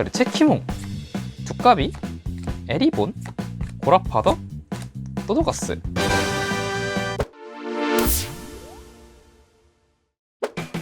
자 그리고 체키몽 두꺼비 에리본 고라파더 또도가스.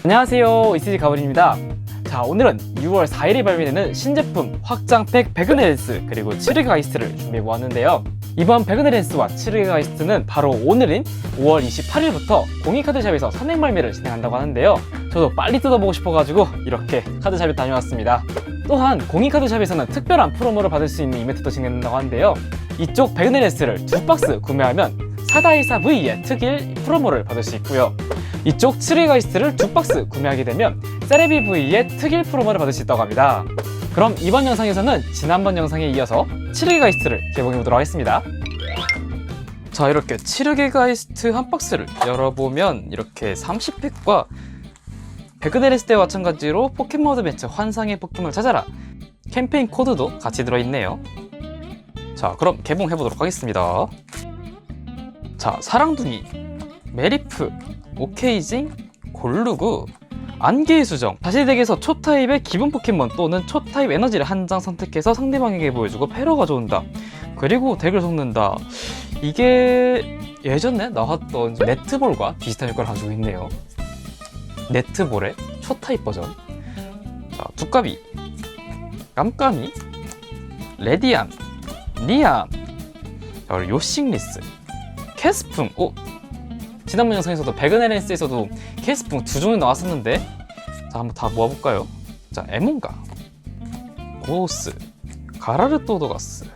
안녕하세요. 이스지 가브리입니다. 자 오늘은 6월 4일에 발매되는 신제품 확장팩 베그네렌스 그리고 치르가이스트를 준비해 보았는데요. 이번 베그네렌스와 치르가이스트는 바로 오늘인 5월 28일부터 공익카드샵에서 선행 발매를 진행한다고 하는데요. 저도 빨리 뜯어보고 싶어가지고 이렇게 카드샵에 다녀왔습니다 또한 공익카드샵에서는 특별한 프로모를 받을 수 있는 이벤트도 진행된다고 하는데요 이쪽 베그네렌스를 두 박스 구매하면 사다이사 V의 특일 프로모를 받을 수 있고요 이쪽 치르가이스트를 두 박스 구매하게 되면 세레비 V의 특일 프로모를 받을 수 있다고 합니다. 그럼 이번 영상에서는 지난번 영상에 이어서 치르게가이스트를 개봉해 보도록 하겠습니다. 자 이렇게 치르게가이스트 한 박스를 열어보면 이렇게 30팩과 베그네레스 때와 마찬가지로 포켓몬 어드벤처 환상의 포켓몬을 찾아라. 캠페인 코드도 같이 들어있네요. 자 그럼 개봉해 보도록 하겠습니다. 자 사랑둥이 메리프 오케이징, 골루구, 안개의 수정. 자신의 덱에서 초타입의 기본 포켓몬 또는 초타입 에너지를 한 장 선택해서 상대방에게 보여주고 패러 가져온다. 그리고 덱을 섞는다. 이게 예전에 나왔던 네트볼과 비슷한 효과를 가지고 있네요 네트볼의 초타입 버전. 자, 두꺼비 깜깜이 레디안 리안 자, 그리고 요싱리스 캐스풍. 오 지난번 영상에서도 베그네렌스에서도 케이스풍 두 종이 나왔었는데 자 한번 다 모아볼까요? 자 에몬가 고스 가라르 또도가스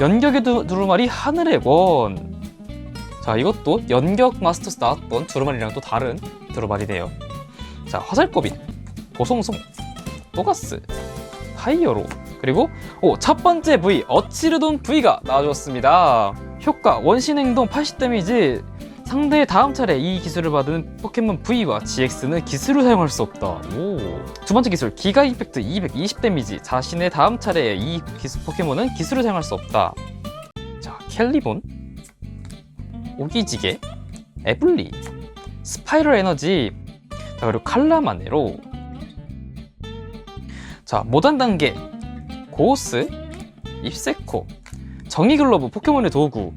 연격의 두, 두루마리 하늘의 원자 이것도 연격 마스터스 나왔던 두루마리랑 또 다른 두루마리네요 자 화살꼬빈 보송송 또가스 하이어로 그리고 오, 첫 번째 부위 어치르돈 부위가 나와주었습니다 효과 원신 행동 80 데미지 상대의 다음 차례 이 기술을 받은 포켓몬 V와 GX는 기술을 사용할 수 없다. 오. 두 번째 기술 기가 임팩트 220 데미지. 자신의 다음 차례에 이 기술 포켓몬은 기술을 사용할 수 없다. 자, 켈리본, 오기지게, 에블리, 스파이럴 에너지, 자 그리고 칼라마네로. 자, 모단 단계, 고스, 입세코, 정의글로브 포켓몬의 도구,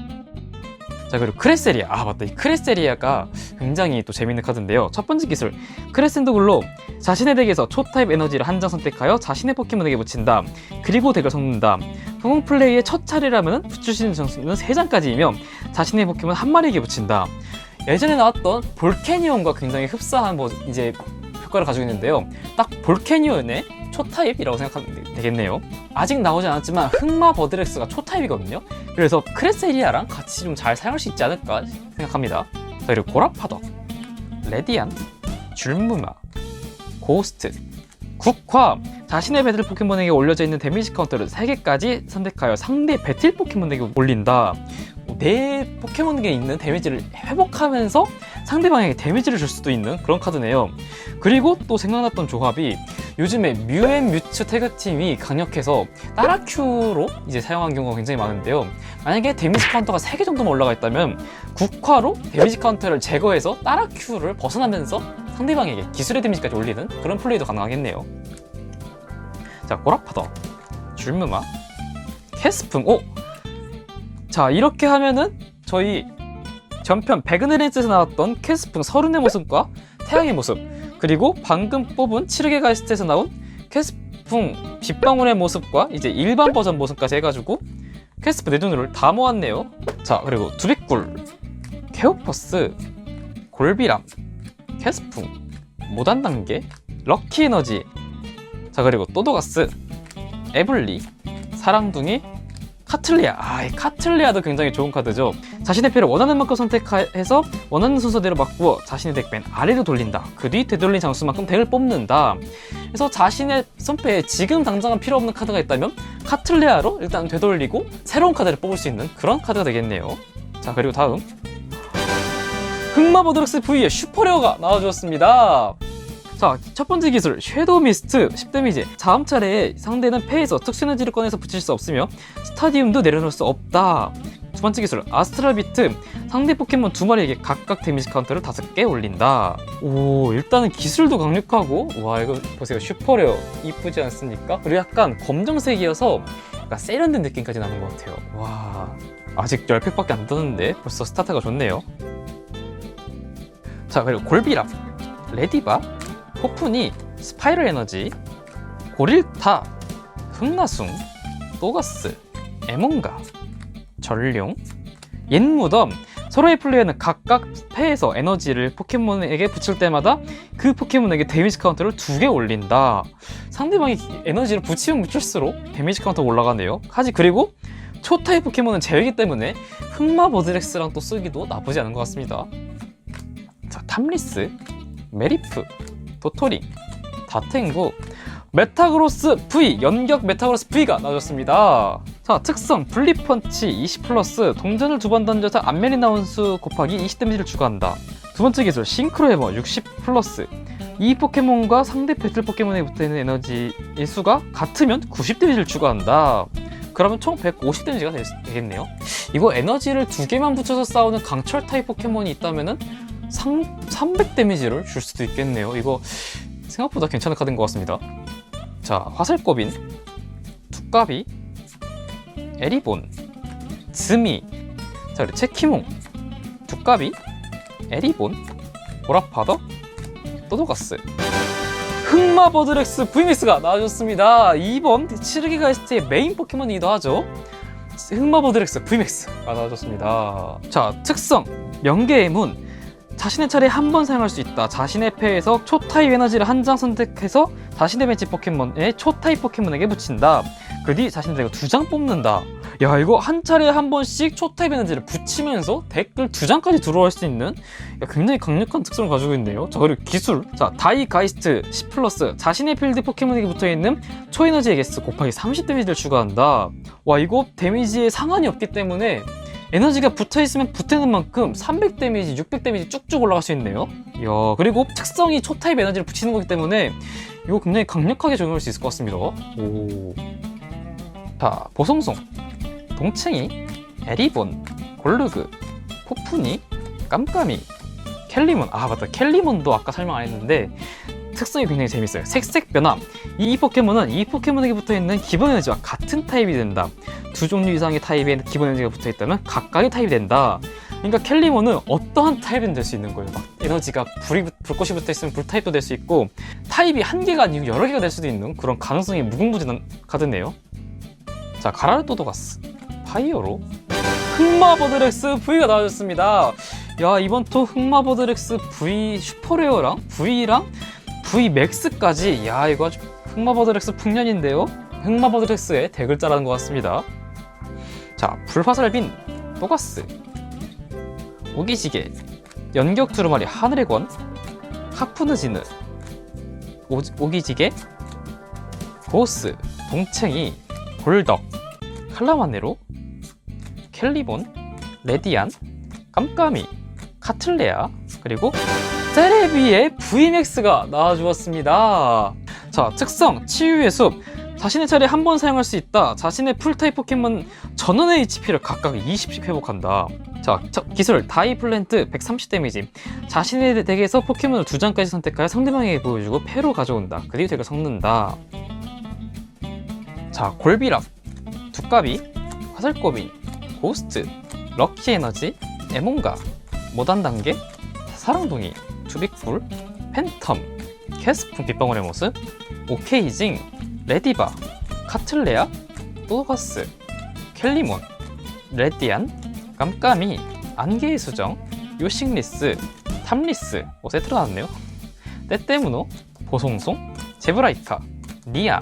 자 그리고 크레세리아. 아 맞다. 이 크레세리아가 굉장히 또 재밌는 카드인데요. 첫 번째 기술. 크레센도 글로 자신의 덱에서 초타입 에너지를 한 장 선택하여 자신의 포켓몬에게 붙인다. 그리고 덱을 섞는다. 후공 플레이의 첫 차례라면 붙일 수 있는 장수는 3장까지이며 자신의 포켓몬 한 마리에게 붙인다 예전에 나왔던 볼캐니온과 굉장히 흡사한 뭐 이제 효과를 가지고 있는데요. 딱 볼캐니온의 초타입이라고 생각하면 되겠네요. 아직 나오지 않았지만 흑마 버드렉스가 초타입이거든요. 그래서 크레세리아랑 같이 좀 잘 사용할 수 있지 않을까 생각합니다. 자, 그리고 고라파더 레디안 줄무마 고스트 국화 자신의 배틀 포켓몬에게 올려져 있는 데미지 카운터를 3개까지 선택하여 상대 배틀 포켓몬에게 올린다 내 포켓몬에게 있는 데미지를 회복하면서 상대방에게 데미지를 줄 수도 있는 그런 카드네요. 그리고 또 생각났던 조합이 요즘에 뮤앤 뮤츠 태그팀이 강력해서 따라큐로 이제 사용한 경우가 굉장히 많은데요. 만약에 데미지 카운터가 3개 정도만 올라가 있다면 국화로 데미지 카운터를 제거해서 따라큐를 벗어나면서 상대방에게 기술의 데미지까지 올리는 그런 플레이도 가능하겠네요. 자 고라파더. 줄무마 캐스풍 오! 자 이렇게 하면은 저희 전편 베그네렌스에서 나왔던 캐스풍 서른의 모습과 태양의 모습 그리고 방금 뽑은 치르게 가이스트에서 나온 캐스풍 빗방울의 모습과 이제 일반 버전 모습까지 해가지고 캐스프 네 종류를 다 모았네요. 자 그리고 두비꿀 케오퍼스 골비람 캐스풍 모단 단계 럭키 에너지 자 그리고 또도가스 에블리 사랑둥이 카틀리아. 아, 이 카틀리아도 굉장히 좋은 카드죠. 자신의 패를 원하는 만큼 선택해서 원하는 순서대로 바꾸어 자신의 덱맨 아래로 돌린다. 그 뒤 되돌린 장수만큼 덱을 뽑는다. 그래서 자신의 손패에 지금 당장은 필요 없는 카드가 있다면 카틀리아로 일단 되돌리고 새로운 카드를 뽑을 수 있는 그런 카드가 되겠네요. 자 그리고 다음. 흑마보드럭스 V의 슈퍼레어가 나와주었습니다 자, 첫 번째 기술 섀도우 미스트 10데미지 다음 차례에 상대는 패에서 특수 에너지를 꺼내서 붙일 수 없으며 스타디움도 내려놓을 수 없다 두 번째 기술 아스트랄 비트 상대 포켓몬 두 마리에게 각각 데미지 카운터를 다섯 개 올린다. 오 일단은 기술도 강력하고 와 이거 보세요 슈퍼레어 이쁘지 않습니까? 그리고 약간 검정색이어서 약간 세련된 느낌까지 나는 것 같아요. 와 아직 10팩밖에 안 떴는데 벌써 스타트가 좋네요. 자 그리고 골비랍, 레디바, 포푼이 스파이럴 에너지, 고릴타, 흑나숭, 또가스, 에몬가, 전룡, 옛 무덤 서로의 플레이어는 각각 패에서 에너지를 포켓몬에게 붙일 때마다 그 포켓몬에게 데미지 카운터를 두 개 올린다. 상대방이 에너지를 붙이면 붙일수록 데미지 카운터가 올라가네요. 하지 그리고 초타입 포켓몬은 제외이기 때문에 흑마 버드렉스랑 또 쓰기도 나쁘지 않은 것 같습니다. 자, 탐리스, 메리프, 도토리, 다탱구, 메타그로스 V, 연격 메타그로스 V가 나와줬습니다. 자, 특성, 분리펀치 20 플러스, 동전을 두 번 던져서 앞면이 나온 수 곱하기 20 데미지를 추가한다. 두 번째 기술, 싱크로 해머 60 플러스. 이 포켓몬과 상대 배틀 포켓몬에 붙어있는 에너지의 수가 같으면 90 데미지를 추가한다. 그러면 총 150 데미지가 되- 되겠네요. 이거 에너지를 두 개만 붙여서 싸우는 강철 타입 포켓몬이 있다면은 상, 300 데미지를 줄 수도 있겠네요. 이거 생각보다 괜찮은 카드인 것 같습니다. 자, 화살꼬빈, 두꺼비, 에리본, 즈미, 자, 그리고 체키몽, 두꺼비, 에리본, 보라파더, 또도가스, 흑마 버드렉스 VMAX가 나와줬습니다. 2번 치르기 가이스트의 메인 포켓몬이기도 하죠. 흑마 버드렉스 VMAX가 나와줬습니다. 자, 특성, 명계의 문, 자신의 차례에 한번 사용할 수 있다. 자신의 패에서 초타입 에너지를 한 장 선택해서 자신의 벤치 포켓몬의 초타입 포켓몬에게 붙인다. 그뒤 덱을 두장 뽑는다. 야 이거 한 차례에 한 번씩 초타입 에너지를 붙이면서 덱을 두 장까지 들어갈 수 있는 야, 굉장히 강력한 특성을 가지고 있네요. 자 그리고 기술 자 다이 가이스트 10 플러스 자신의 필드 포켓몬에게 붙어있는 초에너지의 개수 곱하기 30 데미지를 추가한다. 와 이거 데미지에 상한이 없기 때문에 에너지가 붙어 있으면 붙는 만큼 300 데미지, 600 데미지 쭉쭉 올라갈 수 있네요. 이야, 그리고 특성이 초타입 에너지를 붙이는 거기 때문에 이거 굉장히 강력하게 적용할 수 있을 것 같습니다. 오. 자, 보송송, 동챙이, 에리본, 골르그, 포푼이, 깜깜이, 켈리몬. 아, 맞다. 켈리몬도 아까 설명 안 했는데 특성이 굉장히 재밌어요. 색색 변화. 이 포켓몬은 이 포켓몬에게 붙어 있는 기본 에너지와 같은 타입이 된다. 두 종류 이상의 타입에 기본 에너지가 붙어 있다면 각각의 타입이 된다. 그러니까 켈리몬은 어떠한 타입이든 될 수 있는 거예요. 막 에너지가 불이 붙- 불꽃이 붙어 있으면 불 타입도 될 수 있고 타입이 한 개가 아니고 여러 개가 될 수도 있는 그런 가능성이 무궁무진한 카드네요. 자 가라르토도가스 파이어로 흑마버드렉스 V가 나와줬습니다. 야 이번 또 흑마버드렉스 V 슈퍼레어랑 V랑 V 맥스까지 야 이거 아주 흑마버드렉스 풍년인데요. 흑마버드렉스의 대글자라는 것 같습니다. 자, 불화살빈, 또가스, 오기지게, 연격 두루마리 하늘의 권, 하프느지느, 오, 오기지게, 고스, 동챙이, 골덕, 칼라마네로, 켈리본, 레디안, 깜깜이, 카틀레아, 그리고 세레비의 VMAX가 나와주었습니다. 자, 특성, 치유의 숲. 자신의 차례에 한번 사용할 수 있다. 자신의 풀타입 포켓몬 전원의 HP를 각각 20씩 회복한다. 자, 자, 기술 다이 플랜트 130 데미지. 자신의 덱에서 포켓몬을 두 장까지 선택하여 상대방에게 보여주고 패로 가져온다. 그뒤 덱을 섞는다. 자, 골비랍, 두꺼비, 화살꼬비, 고스트, 럭키 에너지, 에몬가, 모단 단계, 사랑둥이, 투빅풀, 팬텀, 캐스풍 빗방울의 모습, 오케이징, 레디바, 카틀레아, 또가스, 켈리몬, 레디안, 깜깜이, 안개의 수정, 요식리스, 탐리스, 오 세트로 나왔네요. 때때무노, 보송송, 제브라이카, 니아.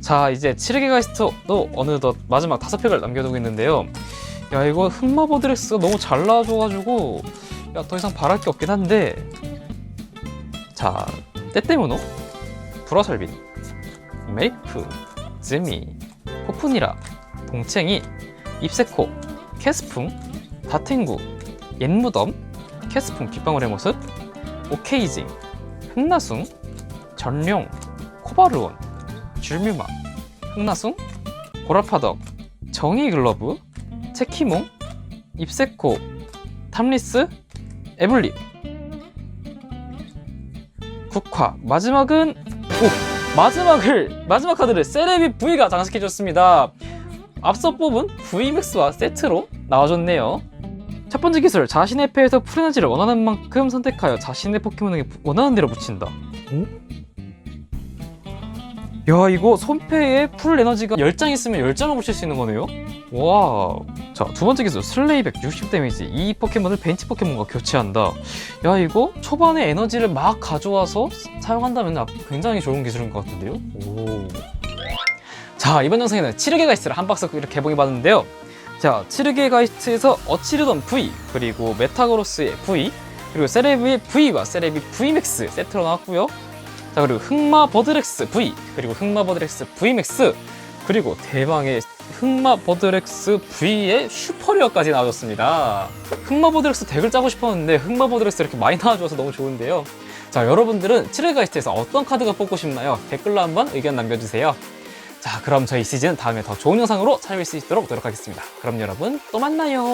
자 이제 치르게 가이스트도 어느덧 마지막 다섯 팩을 남겨두고 있는데요. 야 이거 흑마버드렉스가 너무 잘 나와줘가지고 야 더 이상 바랄 게 없긴 한데. 자 때때무노, 불화설빈, 메이프, 즈미, 포푼이라, 동챙이, 입세코, 캐스풍, 다탱구, 옛무덤, 캐스풍 빗방울의 모습, 오케이징, 흑나숭, 전룡, 코바르온, 줄뮤마, 흑나숭, 보라파덕, 정의 글러브, 체키몽, 입세코, 탐리스, 에블리, 국화. 마지막은 오 마지막을 마지막 카드를 세레비 V가 장식해줬습니다. 앞서 뽑은 VMAX와 세트로 나와줬네요. 첫 번째 기술, 자신의 패에서 풀에너지를 원하는 만큼 선택하여 자신의 포켓몬에게 원하는 대로 붙인다. 오? 야, 이거 손패에 풀 에너지가 10장 있으면 10장을 붙일 수 있는 거네요? 와. 자, 두 번째 기술, 슬레이백 60 데미지. 이 포켓몬을 벤치 포켓몬과 교체한다. 야, 이거 초반에 에너지를 막 가져와서 사용한다면 아, 굉장히 좋은 기술인 것 같은데요? 오. 자, 이번 영상에는 치르게 가이스트를 한 박스 이렇게 개봉해 봤는데요. 자, 치르게 가이스트에서 어치르던 V, 그리고 메타그로스의 V, 그리고 세레브의 V와 세레비 V맥스 세트로 나왔고요. 자, 그리고 흑마 버드렉스 V, 그리고 흑마 버드렉스 V맥스, 그리고 대망의 흑마 버드렉스 V의 슈퍼리어까지 나와줬습니다. 흑마 버드렉스 덱을 짜고 싶었는데 흑마 버드렉스 이렇게 많이 나와줘서 너무 좋은데요. 자, 여러분들은 치르게 가이스트에서 어떤 카드가 뽑고 싶나요? 댓글로 한번 의견 남겨주세요. 자, 그럼 저희 시즌 다음에 더 좋은 영상으로 찾아뵐 수 있도록 노력하겠습니다. 그럼 여러분 또 만나요.